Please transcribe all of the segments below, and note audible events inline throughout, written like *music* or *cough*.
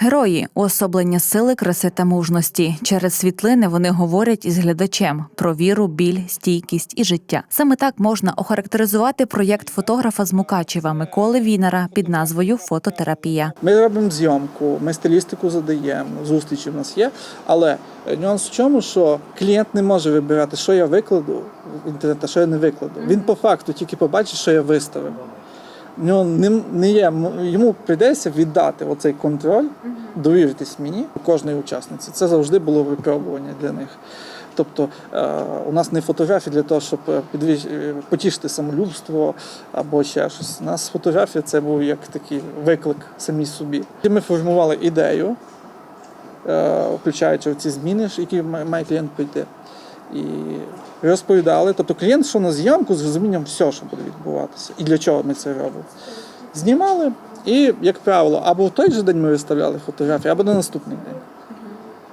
Герої уособлення сили, краси та мужності. Через світлини вони говорять із глядачем про віру, біль, стійкість і життя. Саме так можна охарактеризувати проєкт фотографа з Мукачева Миколи Вінера під назвою Фототерапія. Ми робимо зйомку, ми стилістику задаємо, зустрічі в нас є. Але нюанс в чому, що клієнт не може вибирати, що я викладу в інтернет, а що я не викладу. Він по факту тільки побачить, що я виставив. В нього не, не є, йому прийдеться віддати оцей контроль, довіритись мені, кожної учасниці. Це завжди було випробування для них. Тобто е, у нас не фотографії для того, щоб е, підвищ... е, потішити самолюбство або ще щось. У нас фотографія це був як такий виклик самій собі. І Ми формували ідею, включаючи ці зміни, які має клієнт прийти. І розповідали. Тобто клієнт йшов на зйомку з розумінням все, що буде відбуватися, і для чого ми це робимо. Знімали, і, як правило, або в той же день ми виставляли фотографії, або на наступний день.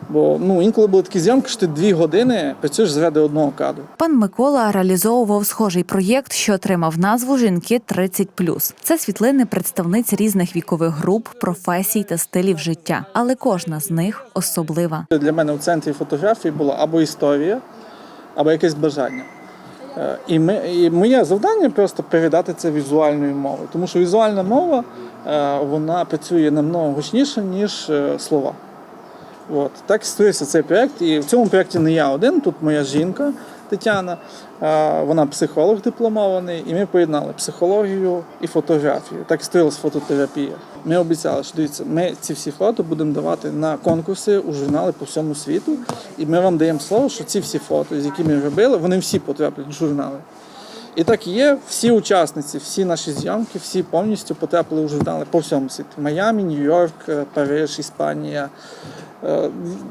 Бо ну, інколи були такі зйомки, що ти дві години працюєш заради одного кадру. Пан Микола реалізовував схожий проєкт, що отримав назву Жінки 30+. Це світлини представниць різних вікових груп, професій та стилів життя, але кожна з них особлива. Для мене в центрі фотографії була або історія, або якесь бажання. Е, І, ми, і моє завдання просто передати це візуальною мовою. Тому що візуальна мова е, вона працює намного гучніше, ніж е, слова. От. Так і створився цей проєкт. І в цьому проєкті не я один, тут моя жінка Тетяна, вона психолог дипломований, і ми поєднали психологію і фотографію. Так і створилась фототерапія. Ми обіцяли, що дивіться, ми ці всі фото будемо давати на конкурси у журнали по всьому світу. І ми вам даємо слово, що ці всі фото, з які ми робили, вони всі потраплять в журнали. І так і є. Всі учасниці, всі наші зйомки, всі повністю потрапили у журнали по всьому світу. Майамі, Нью-Йорк, е, Париж, Іспанія.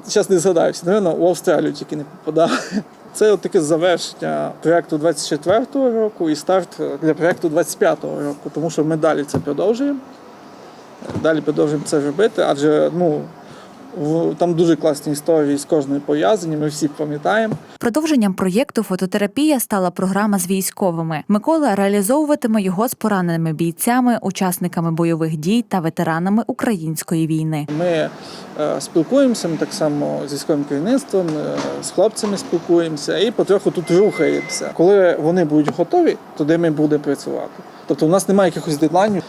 Зараз не згадаюся, напевно, у Австралію тільки не попадали. *laughs* Це от таке завершення проєкту 24-го року і старт для проєкту 25-го року, тому що ми далі це продовжуємо. Далі продовжуємо це робити, адже ну, там дуже класні історії з кожною пов'язані, ми всі пам'ятаємо. Продовженням проєкту фототерапія стала програма з військовими. Микола реалізовуватиме його з пораненими бійцями, учасниками бойових дій та ветеранами української війни. Ми е, спілкуємося, ми так само з військовим керівництвом, е, з хлопцями спілкуємося і потроху тут рухаємося. Коли вони будуть готові, тоді ми будемо працювати. Тобто у нас немає якихось дедлайнів.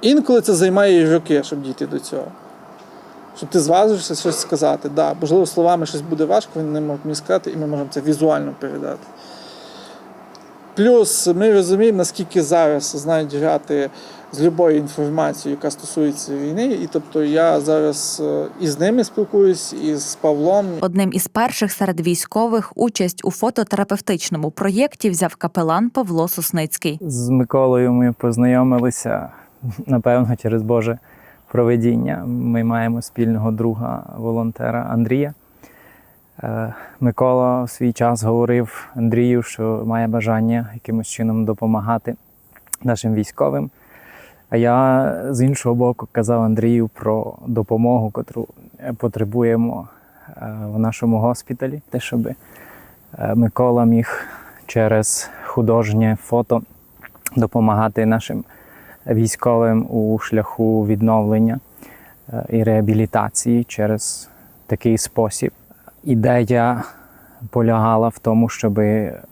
Інколи це займає роки, щоб дійти до цього. Щоб ти зважився щось сказати. Да, можливо, словами щось буде важко, вони не можуть мені сказати, і ми можемо це візуально передати. Плюс ми розуміємо, наскільки зараз знають грати з любою інформацією, яка стосується війни. І тобто я зараз е, і з ними спілкуюсь, і з Павлом. Одним із перших серед військових участь у фототерапевтичному проєкті взяв капелан Павло Сосницький. З Миколою ми познайомилися, напевно, через Боже проведіння. Ми маємо спільного друга, волонтера Андрія. Е, Микола в свій час говорив Андрію, що має бажання якимось чином допомагати нашим військовим. А я з іншого боку казав Андрію про допомогу, яку потребуємо е, в нашому госпіталі, те, щоб е, Микола міг через художнє фото допомагати нашим військовим у шляху відновлення е, і реабілітації через такий спосіб. Ідея полягала в тому, щоб е,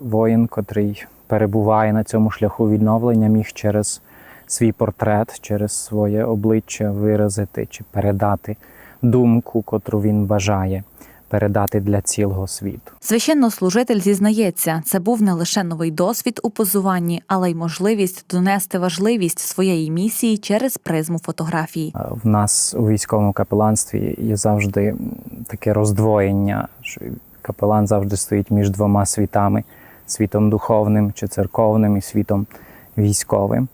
воїн, котрий перебуває на цьому шляху відновлення, міг через свій портрет, через своє обличчя виразити чи передати думку, котру він бажає передати для цілого світу. Священнослужитель зізнається, це був не лише новий досвід у позуванні, але й можливість донести важливість своєї місії через призму фотографії. В нас у військовому капеланстві є завжди таке роздвоєння, що капелан завжди стоїть між двома світами: світом духовним чи церковним і світом військовим.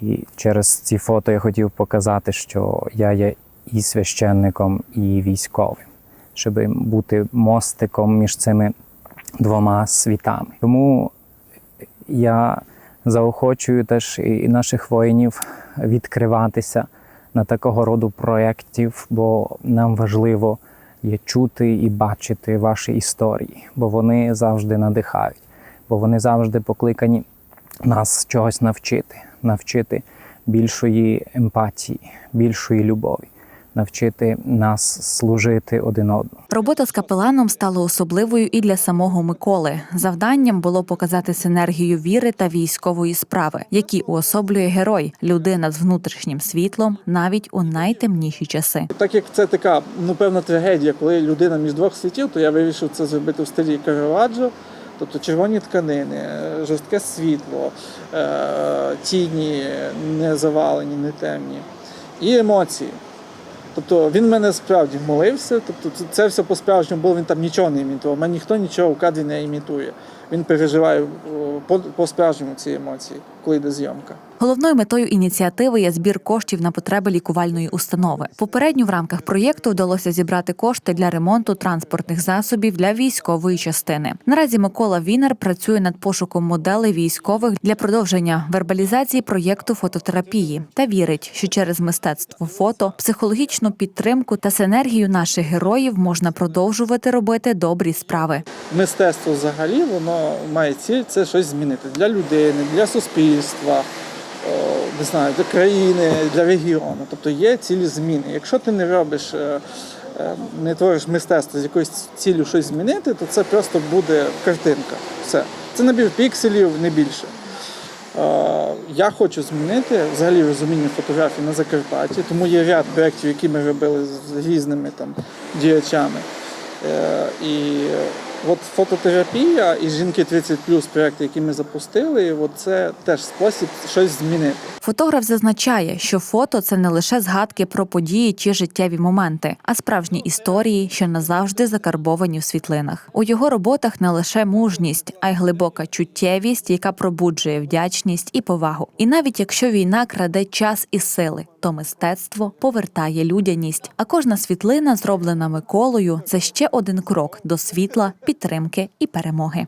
І через ці фото я хотів показати, що я є і священником, і військовим, щоб бути мостиком між цими двома світами. Тому я заохочую теж і наших воїнів відкриватися на такого роду проєктів, бо нам важливо є чути і бачити ваші історії, бо вони завжди надихають, бо вони завжди покликані нас чогось навчити, навчити більшої емпатії, більшої любові. Навчити нас служити один одному. Робота з капеланом стала особливою і для самого Миколи. Завданням було показати синергію віри та військової справи, які уособлює герой, людина з внутрішнім світлом навіть у найтемніші часи. Так як це така ну певна трагедія, коли людина між двох світів, то я вирішив це зробити в стилі Караваджо. Тобто червоні тканини, жорстке світло, е, тіні не завалені, не темні, і емоції. Тобто він мене справді молився, тобто це- все по-справжньому було, він там нічого не імітував. Мене ніхто нічого в кадрі не імітує. Він переживає по- по-справжньому ці емоції, коли йде зйомка. Головною метою ініціативи є збір коштів на потреби лікувальної установи. Попередньо в рамках проєкту вдалося зібрати кошти для ремонту транспортних засобів для військової частини. Наразі Микола Вінер працює над пошуком моделей військових для продовження вербалізації проєкту фототерапії та вірить, що через мистецтво фото, психологічну підтримку та синергію наших героїв можна продовжувати робити добрі справи. мистецтво взагалі воно має ціль це щось змінити для людини, для суспільства, не знаю, для країни, для регіону. Тобто є цілі зміни. Якщо ти не робиш, е, е, не твориш мистецтво з якоюсь ціллю щось змінити, то це просто буде картинка. Все. Це набір пікселів, не більше. Е, Я хочу змінити взагалі розуміння фотографії на Закарпатті, тому є ряд проєктів, які ми робили з різними там діячами. Е, І от фототерапія і жінки 30 проєкти, які ми запустили, от це теж спосіб щось змінити. Фотограф зазначає, що фото це не лише згадки про події чи життєві моменти, а справжні історії, що назавжди закарбовані в світлинах. У його роботах не лише мужність, а й глибока чуттєвість, яка пробуджує вдячність і повагу. І навіть якщо війна краде час і сили, то мистецтво повертає людяність. А кожна світлина, зроблена Миколою, це ще один крок до світла, підтримки і перемоги.